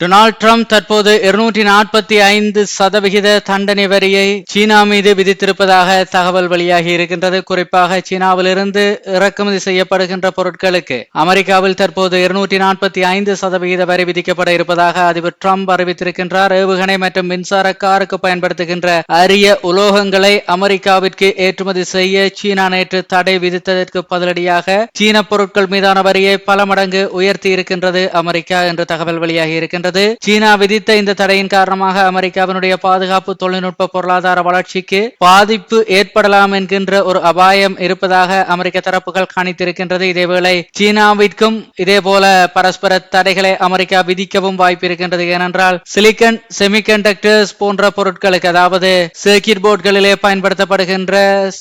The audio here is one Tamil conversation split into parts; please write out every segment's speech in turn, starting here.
டொனால்ட் ட்ரம்ப் தற்போது இருநூற்றி நாற்பத்தி ஐந்து சதவிகித தண்டனை வரியை சீனா மீது விதித்திருப்பதாக தகவல் வெளியாகி இருக்கின்றது. குறிப்பாக சீனாவிலிருந்து இறக்குமதி செய்யப்படுகின்ற பொருட்களுக்கு அமெரிக்காவில் தற்போது இருநூற்றி நாற்பத்தி ஐந்து சதவிகித வரி விதிக்கப்பட இருப்பதாக அதிபர் ட்ரம்ப் அறிவித்திருக்கின்றார். ஏவுகணை மற்றும் மின்சார காருக்கு பயன்படுத்துகின்ற அரிய உலோகங்களை அமெரிக்காவிற்கு ஏற்றுமதி செய்ய சீனா நேற்று தடை விதித்ததற்கு பதிலடியாக சீன பொருட்கள் மீதான வரியை பல மடங்கு உயர்த்தி இருக்கின்றது அமெரிக்கா என்ற தகவல் வெளியாகி இருக்கின்றது. சீனா விதித்த இந்த தடையின் காரணமாக அமெரிக்காவினுடைய பாதுகாப்பு தொழில்நுட்ப பொருளாதார வளர்ச்சிக்கு பாதிப்பு ஏற்படலாம் என்கின்ற ஒரு அபாயம் இருப்பதாக அமெரிக்க தரப்புகள் காணித்திருக்கின்றது. இதேவேளை சீனாவிற்கும் இதே போல பரஸ்பர தடைகளை அமெரிக்கா விதிக்கவும் வாய்ப்பு இருக்கின்றது ஏனென்றால் சிலிக்கன் செமிகண்டக்டர்ஸ் போன்ற பொருட்களுக்கு அதாவது சர்க்கிட் போர்டுகளிலே பயன்படுத்தப்படுகின்ற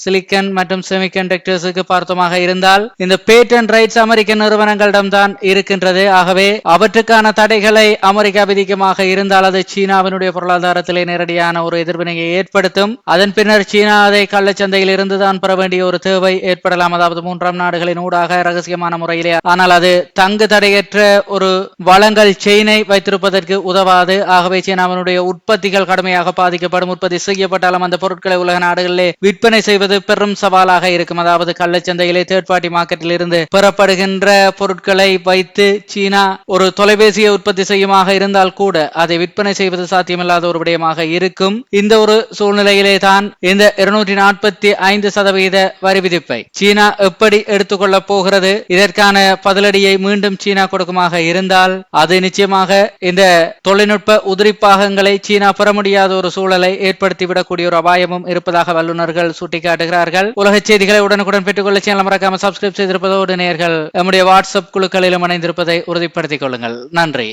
சிலிக்கன் மற்றும் செமிகண்டக்டர்ஸுக்கு பார்த்தமாக இருந்தால் இந்த பேட்டன் ரைட்ஸ் அமெரிக்க நிறுவனங்களிடம்தான் இருக்கின்றது. ஆகவே அவற்றுக்கான தடைகளை அமெரிக்க அமெரிக்கா அதிகமாக இருந்தால் அது சீனாவினுடைய பொருளாதாரத்திலே நேரடியான ஒரு எதிர்வினையை ஏற்படுத்தும். அதன் பின்னர் சீனா அதை கள்ளச்சந்தையில் இருந்துதான் பெற வேண்டிய ஒரு தேவை ஏற்படலாம். அதாவது மூன்றாம் நாடுகளின் ஊடாக ரகசியமான முறையிலே. ஆனால் அது தங்கு தடையற்ற ஒரு வளங்கள் செயினை வைத்திருப்பதற்கு உதவாது. ஆகவே சீனாவினுடைய உற்பத்திகள் கடுமையாக பாதிக்கப்படும். உற்பத்தி செய்யப்பட்டாலும் அந்த பொருட்களை உலக நாடுகளிலே விற்பனை செய்வது பெரும் சவாலாக இருக்கும். அதாவது கள்ளச்சந்தையிலே தேர்ட் பார்ட்டி மார்க்கெட்டில் இருந்து பெறப்படுகின்ற பொருட்களை வைத்து சீனா ஒரு தொலைபேசியை உற்பத்தி செய்யுமாக இருந்தால் கூட அதை விற்பனை செய்வது சாத்தியமில்லாத ஒரு விடயமாக இருக்கும். இந்த ஒரு சூழ்நிலையிலே தான் இந்த இருநூற்றி நாற்பத்தி ஐந்து சதவீத வரி விதிப்பை சீனா எப்படி எடுத்துக்கொள்ளப் போகிறது? இதற்கான பதிலடியை மீண்டும் சீனா கொடுக்குமாக இருந்தால் அது நிச்சயமாக இந்த தொழில்நுட்ப உதிரிப்பாகங்களை சீனா பெற முடியாத ஒரு சூழலை ஏற்படுத்திவிடக்கூடிய ஒரு அபாயமும் இருப்பதாக வல்லுநர்கள் சுட்டிக்காட்டுகிறார்கள். உலக செய்திகளை உடனுக்குடன் பெற்றுக்கொள்ள சேனல் மறக்காம சப்ஸ்கிரைப் செய்திருப்பதோடு நேர்கள் நம்முடைய வாட்ஸ்அப் குழுக்களிலும் இணைந்திருப்பதை உறுதிப்படுத்திக் கொள்ளுங்கள். நன்றி.